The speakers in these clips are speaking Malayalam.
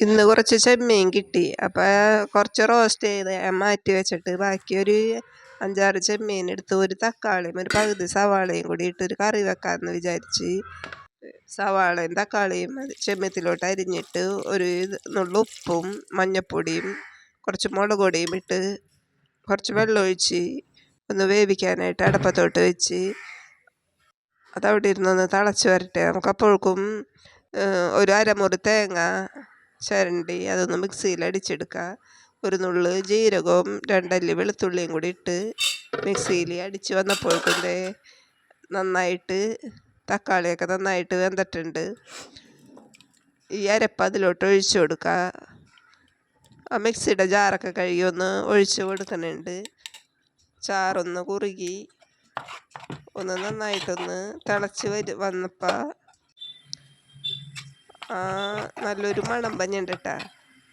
ഇന്ന് കുറച്ച് ചെമ്മീൻ കിട്ടി. അപ്പോൾ കുറച്ച് റോസ്റ്റ് ചെയ്ത് മാറ്റി വെച്ചിട്ട് ബാക്കി ഒരു അഞ്ചാറ് ചെമ്മീൻ എടുത്ത് ഒരു തക്കാളിയും ഒരു പകുതി സവാളയും കൂടി ഇട്ട് ഒരു കറി വെക്കാമെന്ന് വിചാരിച്ച് സവാളയും തക്കാളിയും ചെമ്മീത്തിലോട്ട് അരിഞ്ഞിട്ട് ഒരു നുള്ളു ഉപ്പും മഞ്ഞപ്പൊടിയും കുറച്ച് മുളക് പൊടിയും ഇട്ട് കുറച്ച് വെള്ളം ഒഴിച്ച് ഒന്ന് വേവിക്കാനായിട്ട് അടപ്പത്തോട്ട് വെച്ച് അതവിടെ ഇരുന്നൊന്ന് തിളച്ച് വരട്ടെ. നമുക്കപ്പോഴേക്കും ഒരു അരമുറി തേങ്ങ ചിരണ്ടി അതൊന്ന് മിക്സിയിൽ അടിച്ചെടുക്കുക ഒരു നുള്ള് ജീരകവും രണ്ടല്ലി വെളുത്തുള്ളിയും കൂടി ഇട്ട് മിക്സിയിൽ അടിച്ച് വന്നപ്പോഴേക്കും നന്നായിട്ട് തക്കാളിയൊക്കെ നന്നായിട്ട് വെന്തിട്ടുണ്ട്. ഈ അരപ്പ് അതിലോട്ട് ഒഴിച്ചു കൊടുക്കുക ആ മിക്സിയുടെ ജാറൊക്കെ കഴുകി ഒന്ന് ഒഴിച്ചു കൊടുക്കുന്നുണ്ട്. ചാറൊന്ന് കുറുകി ഒന്ന് നന്നായിട്ടൊന്ന് തിളച്ച് വരു വന്നപ്പോൾ നല്ലൊരു മണം പഞ്ഞുണ്ട് കേട്ടോ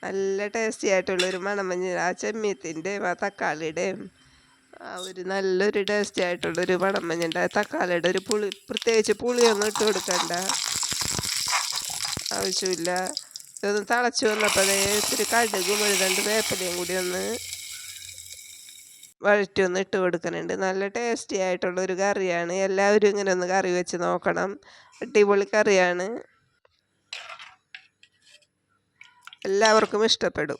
നല്ല ടേസ്റ്റി ആയിട്ടുള്ളൊരു മണം പഞ്ഞ്. ആ ചെമ്മീത്തിന്റെയും ആ തക്കാളിയുടെയും ആ ഒരു നല്ലൊരു ടേസ്റ്റി ആയിട്ടുള്ളൊരു മണം പഞ്ഞുണ്ട് ആ തക്കാളിയുടെ ഒരു പുളി പ്രത്യേകിച്ച് പുളിയൊന്നും ഇട്ട് കൊടുക്കണ്ട. ആവശ്യമില്ല. ഇതൊന്ന് തിളച്ച് വന്നപ്പോൾ അതേ ഇത്തിരി കടുകും ഒരു വേപ്പലയും കൂടി ഒന്ന് വഴറ്റി ഒന്ന് ഇട്ട് കൊടുക്കുന്നുണ്ട്. നല്ല ടേസ്റ്റി ആയിട്ടുള്ള ഒരു കറിയാണ്. എല്ലാവരും ഇങ്ങനെ ഒന്ന് കറി വെച്ച് നോക്കണം. അടിപൊളി കറിയാണ്. എല്ലാവർക്കും ഇഷ്ടപ്പെടും.